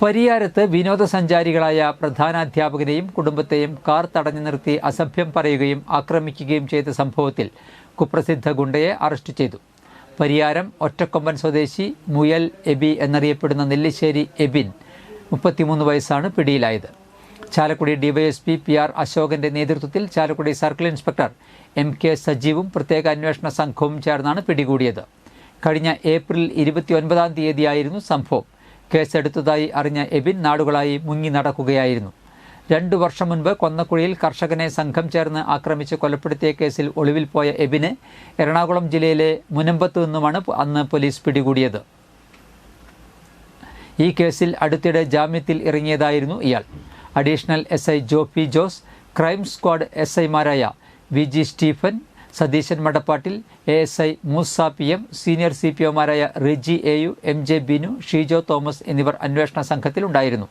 പരിയാരത്ത് വിനോദസഞ്ചാരികളായ പ്രധാനാധ്യാപകനെയും കുടുംബത്തെയും കാർ തടഞ്ഞു നിർത്തി അസഭ്യം പറയുകയും ആക്രമിക്കുകയും ചെയ്ത സംഭവത്തിൽ കുപ്രസിദ്ധ ഗുണ്ടയെ അറസ്റ്റ് ചെയ്തു. പരിയാരം ഒറ്റക്കൊമ്പൻ സ്വദേശി മുയൽ എബി എന്നറിയപ്പെടുന്ന നെല്ലിശ്ശേരി എബിൻ മുപ്പത്തിമൂന്ന് വയസ്സാണ് പിടിയിലായത്. ചാലക്കുടി ഡിവൈഎസ്പി പി ആർ അശോകന്റെ നേതൃത്വത്തിൽ Chalakudy circle inspector M K സജീവും പ്രത്യേക അന്വേഷണ സംഘവും ചേർന്നാണ് പിടികൂടിയത്. കഴിഞ്ഞ ഏപ്രിൽ ഇരുപത്തിയൊൻപതാം തീയതിയായിരുന്നു സംഭവം. കേസെടുത്തതായി അറിഞ്ഞ എബിൻ നാടുകളായി മുങ്ങി നടക്കുകയായിരുന്നു. രണ്ടു വർഷം മുൻപ് കൊന്നക്കുഴിയിൽ കർഷകനെ സംഘം ചേർന്ന് ആക്രമിച്ച് കൊലപ്പെടുത്തിയ കേസിൽ ഒളിവിൽ പോയ എബിനെ എറണാകുളം ജില്ലയിലെ മുനമ്പത്ത് നിന്നുമാണ് അന്ന് പോലീസ് പിടികൂടിയത്. ഈ കേസിൽ അടുത്തിടെ ജാമ്യത്തിൽ ഇറങ്ങിയതായിരുന്നു ഇയാൾ. Additional S I P Jose crime squad S ഐമാരായ V G Stephen Satheesan Madappattil A S I Moosa P M senior C P ഒമാരായ Riji A U M J Binu Sheejo Thomas എന്നിവർ അന്വേഷണ സംഘത്തിലുണ്ടായിരുന്നു.